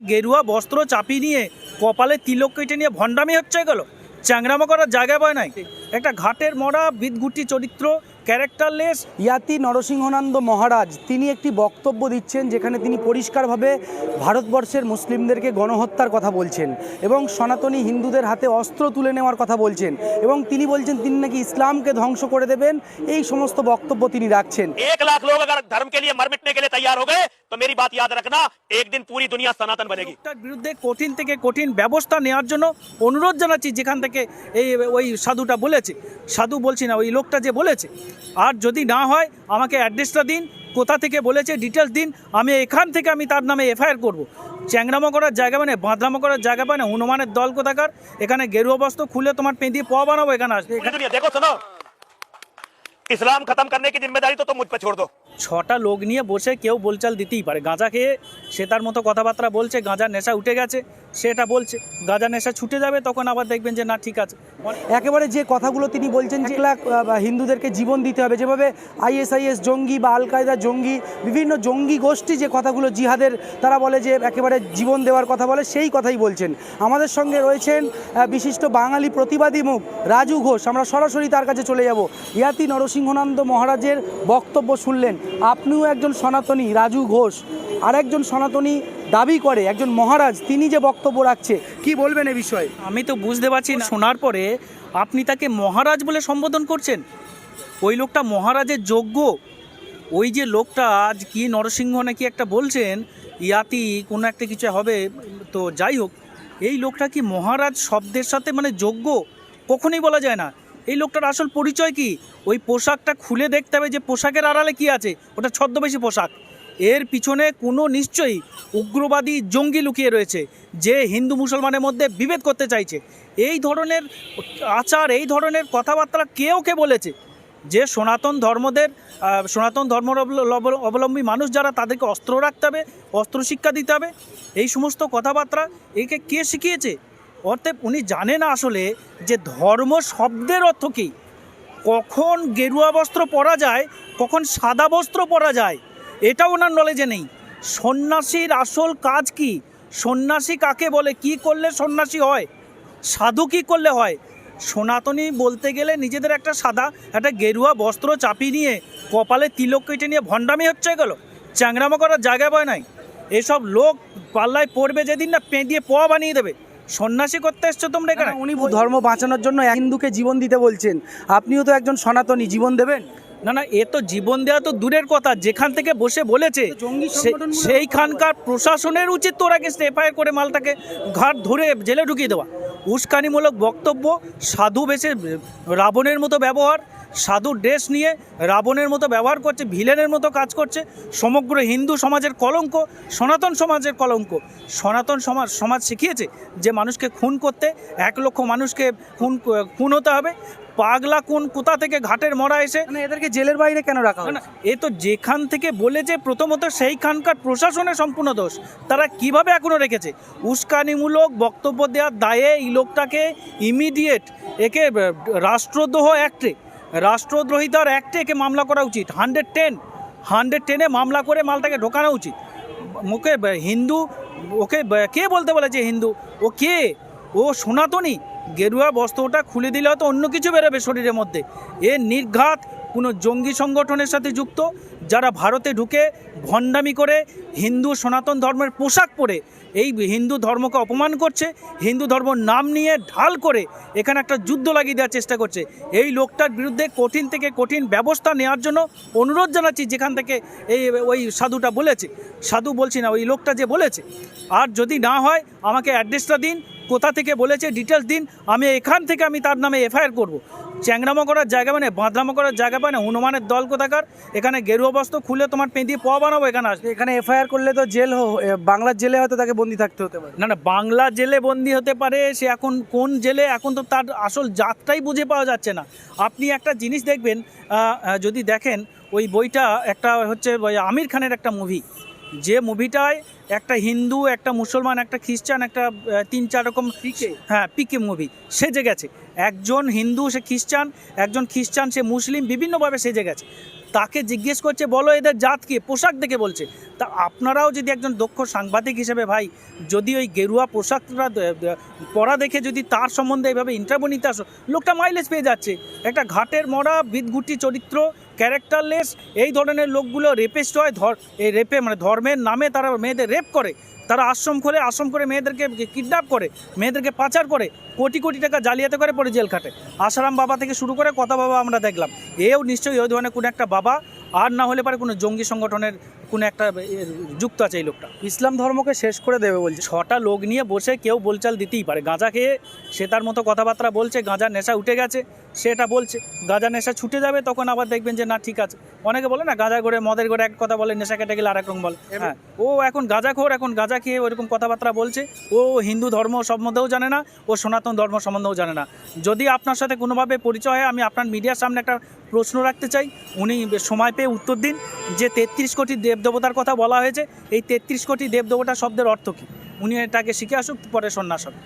গেরুয়া, বস্ত্র চাপি নিয়ে কপালে তিলক কেটে নিয়ে ভণ্ডামি হচ্ছে গেল। চ্যাংরামা করার জায়গা পায় নাই। একটা ঘাটের মরা বিদগুটি চরিত্র ক্যারেক্টারলেস ইয়াতি নরসিংহনন্দ মহারাজ তিনি একটি বক্তব্য দিচ্ছেন যেখানে তিনি পরিষ্কারভাবে ভারতবর্ষের মুসলিমদেরকে গণহত্যার কথা বলছেন এবং সনাতনী হিন্দুদের হাতে অস্ত্র তুলে নেওয়ার কথা বলছেন এবং তিনি বলছেন তিনি নাকি ইসলামকে ধ্বংস করে দেবেন এই সমস্ত বক্তব্য তিনি রাখছেন एक लाख लोग अगर धर्म के लिए मर मिटने के लिए तैयार हो गए तो मेरी बात याद रखना एक दिन पूरी दुनिया सनातन बनेगी লোকটার বিরুদ্ধে কঠিন থেকে কঠিন ব্যবস্থা নেওয়ার জন্য অনুরোধ জানাচ্ছি যেখান থেকে এই ওই সাধুটা বলেছে সাধু বলছি না ওই লোকটা যে বলেছে আর যদি না হয়, আমাকে অ্যাড্রেসটা দিন, কোথা থেকে বলেছে ডিটেলস দিন, আমি এখান থেকে আমি তার নামে এফআইআর করব। চ্যাংরামো করার জায়গা মানে বাঁধরামো করার জায়গা মানে হনুমানের দল কোথাকার? এখানে গেরু বস্ত্র খুলে তোমার পেঁদিয়ে পাওয়া বানাবো এখানে আসবে। ইসলাম খতম করতে জিম্মেদারি তো মুখ পে ছোড় দো। ছটা লোক নিয়ে বসে কেউ বোলচাল দিতেই পারে। গাঁজা খেয়ে সে তার মতো কথাবার্তা বলছে গাঁজার নেশা উঠে গেছে সেটা বলছে। গাঁজা নেশা ছুটে যাবে তখন আবার দেখবেন যে না ঠিক আছে। একেবারে যে কথাগুলো তিনি বলছেন যে লাখ হিন্দুদেরকে জীবন দিতে হবে যেভাবে আইএসআইএস জঙ্গি বা আল কায়দা জঙ্গি বিভিন্ন জঙ্গি গোষ্ঠী যে কথাগুলো জিহাদের তারা বলে যে একেবারে জীবন দেওয়ার কথা বলে সেই কথাই বলছেন। আমাদের সঙ্গে রয়েছেন বিশিষ্ট বাঙালি প্রতিবাদী মুখ রাজু ঘোষ। আমরা সরাসরি তার কাছে চলে যাব। ইয়াতি নরসিংহনন্দ মহারাজের বক্তব্য শুনলেন। আপনিও একজন সনাতনী, রাজু ঘোষ আর একজন সনাতনী দাবি করে, একজন মহারাজ, তিনি যে বক্তব্য রাখছে, কি বলবেন এ বিষয়ে? আমি তো বুঝতে পারছি শোনার পরে আপনি তাকে মহারাজ বলে সম্বোধন করছেন? ওই লোকটা মহারাজের যোগ্য? ওই যে লোকটা আজ কি নরসিংহ নাকি একটা বলছেন, ইয়াতি কোনো একটা কিছু হবে, তো যাই হোক, এই লোকটা কি মহারাজ শব্দের সাথে মানে যোগ্য? কখনোই বলা যায় না। এই লোকটার আসল পরিচয় কি? ওই পোশাকটা খুলে দেখতে হবে যে পোশাকের আড়ালে কি আছে। ওটা ছদ্মবেশী পোশাক। এর পিছনে কোনো নিশ্চয়ই উগ্রবাদী জঙ্গি লুকিয়ে রয়েছে, যে হিন্দু মুসলমানের মধ্যে বিভেদ করতে চাইছে। এই ধরনের আচার, এই ধরনের কথাবার্তা কে ওকে বলেছে? যে সনাতন ধর্মদের সনাতন ধর্ম অবলম্বী মানুষ যারা, তাদেরকে অস্ত্র রাখতে হবে, অস্ত্র শিক্ষা দিতে হবে। এই সমস্ত কথাবার্তা একে কে শিখিয়েছে? অর্থে উনি জানে না আসলে যে ধর্ম শব্দের অর্থ কী? কখন গেরুয়া বস্ত্র পরা যায়, কখন সাদা বস্ত্র পরা যায়, এটা ওনার নলেজে নেই। সন্ন্যাসীর আসল কাজ কি? সন্ন্যাসী কাকে বলে? কি করলে সন্ন্যাসী হয়? সাধু কি করলে হয়? সনাতনী বলতে গেলে নিজেদের একটা সাদা, একটা গেরুয়া বস্ত্র চাপিয়ে নিয়ে, কপালে তিলক কেটে নিয়ে ভণ্ডামি হচ্ছে গেল চ্যাংরামো করার জায়গা পায় নাই। এসব লোক পাল্লায় পড়বে যেদিন না পেঁদিয়ে পোয়া বানিয়ে দেবে। সন্ন্যাসী করতে এসছো তোমরা এখানে? উনি ধর্ম বাঁচানোর জন্য এক হিন্দুকে জীবন দিতে বলছেন। আপনিও তো একজন সনাতনী জীবন দেবেন? না না এ তো জীবন দেওয়া তো দূরের কথা যেখান থেকে বসে বলেছে সেইখানকার প্রশাসনের উচিত তোর আগে এফআইআর করে মালটাকে ঘাট ধরে জেলে ঢুকিয়ে দেওয়া। উস্কানিমূলক বক্তব্য সাধু বেশে রাবণের মতো ব্যবহার সাধু ড্রেস নিয়ে রাবণের মতো ব্যবহার করছে ভিলেনের মতো কাজ করছে সমগ্র হিন্দু সমাজের কলঙ্ক সনাতন সমাজের কলঙ্ক। সনাতন সমাজ সমাজ শিখিয়েছে যে মানুষকে খুন করতে এক লক্ষ মানুষকে খুন খুন হতে হবে। পাগলা কোন কোথা থেকে ঘাটের মরা এসে মানে এদেরকে জেলের বাইরে কেন রাখা হয় না, এ তো যেখান থেকে বলেছে প্রথমত সেইখানকার প্রশাসনের সম্পূর্ণ দোষ তারা কীভাবে এখনও রেখেছে? উস্কানিমূলক বক্তব্য দেওয়ার দায়ে এই লোকটাকে ইমিডিয়েট একে রাষ্ট্রদ্রোহ অ্যাক্টে রাষ্ট্রদ্রোহিতার অ্যাক্টে একে মামলা করা উচিত। হান্ড্রেড টেন হান্ড্রেড টেনে মামলা করে মালটাকে ঢোকানো উচিত। মুখে হিন্দু, ওকে কে বলতে বলেছে হিন্দু? ও কে? ও সনাতনী? গেরুয়া বস্ত্রটা খুলে দিলে হয়তো অন্য কিছু বেরোবে শরীরের মধ্যে। এ নির্ঘাত কোনো জঙ্গি সংগঠনের সাথে যুক্ত, যারা ভারতে ঢুকে ভণ্ডামি করে হিন্দু সনাতন ধর্মের পোশাক পরে এই হিন্দু ধর্মকে অপমান করছে, হিন্দু ধর্ম নাম নিয়ে ঢাল করে এখানে একটা যুদ্ধ লাগিয়ে দেওয়ার চেষ্টা করছে। এই লোকটার বিরুদ্ধে কঠিন থেকে কঠিন ব্যবস্থা নেওয়ার জন্য অনুরোধ জানাচ্ছি যেখান থেকে এই ওই সাধুটা বলেছে। সাধু বলছি না, ওই লোকটা যে বলেছে। আর যদি না হয়, আমাকে অ্যাড্রেসটা দিন কোথা থেকে বলেছে ডিটেলস দিন আমি এখান থেকে আমি তার নামে এফআইআর করব। চ্যাংরামো করার জায়গা মানে বাঁধরামো করার জায়গা মানে হনুমানের দল কোথাকার? এখানে গেরুয়া বস্ত্র খুলে তোমার পেঁদিয়ে পোয়া বানাবো এখানে আসবে। এখানে এফআইআর করলে তো জেল বাংলার জেলে হয়তো তাকে বন্দি থাকতে হতে পারে। না না বাংলা জেলে বন্দি হতে পারে সে এখন কোন জেলে এখন তো তার আসল জাতটাই বুঝে পাওয়া যাচ্ছে না। আপনি একটা জিনিস দেখবেন যদি দেখেন ওই বইটা একটা হচ্ছে আমির খানের একটা মুভি যে মুভিটায় একটা হিন্দু একটা মুসলমান একটা খ্রিস্টান একটা তিন চার রকম পিকে? হ্যাঁ পিকে মুভি সেজে গেছে। একজন হিন্দু সে খ্রিস্টান একজন খ্রিস্টান সে মুসলিম বিভিন্নভাবে সেজে গেছে। তাকে জিজ্ঞেস করছে বলো এদের জাত কি? পোশাক দেখে বলছে। তা আপনারাও যদি একজন দক্ষ সাংবাদিক হিসেবে ভাই যদি ওই গেরুয়া পোশাকটা পরা দেখে যদি তার সম্বন্ধে এইভাবে ইন্টারভিউ নিতে আসো লোকটা মাইলেজ পেয়ে যাচ্ছে। একটা ঘাটের মরা বিদগুটি চরিত্র ক্যারেক্টারলেস, এই ধরনের লোকগুলো রেপেস্ট হয়, ধর, এই রেপে মানে ধর্মের নামে তারা মেয়েদের রেপ করে। তারা আশ্রম খোলে, আশ্রম করে মেয়েদেরকে কিডন্যাপ করে, মেয়েদেরকে পাচার করে, কোটি কোটি টাকা জালিয়াতে করে পরে জেল খাটে। আসারাম বাবা থেকে শুরু করে কথা বাবা আমরা দেখলাম। এও নিশ্চয়ই ওই ধরনের কোনো একটা বাবা, আর না হলে পারে কোনো জঙ্গি সংগঠনের কোনো একটা যুক্ত আছে এই লোকটা। ইসলাম ধর্মকে শেষ করে দেবে বলছে। ছটা লোক নিয়ে বসে কেউ বলচাল দিতেই পারে। গাঁজা খেয়ে সে তার মতো কথাবার্তা বলছে গাঁজার নেশা উঠে গেছে সে এটা বলছে। গাঁজা নেশা ছুটে যাবে তখন আবার দেখবেন যে না ঠিক আছে। অনেকে বলে না গাঁজা করে মদের করে এক কথা বলে নেশা কেটে গেলে আর রকম বলে হ্যাঁ ও এখন গাঁজা খোর এখন গাঁজা খেয়ে ওরকম কথাবার্তা বলছে। ও হিন্দু ধর্ম সম্বন্ধেও জানে না ও সনাতন ধর্ম সম্বন্ধেও জানে না। যদি আপনার সাথে কোনোভাবে পরিচয় হয় আমি আপনার মিডিয়ার সামনে একটা প্রশ্ন রাখতে চাই। উনি সময় পেয়ে উত্তর দিন যে তেত্রিশ কোটি দেবদেবতার কথা বলা হয়েছে, এই তেত্রিশ কোটি দেবদেবতা শব্দের অর্থ কী? উনি এটাকে শিখে আসুক, পরে সন্ন্যাস হবে।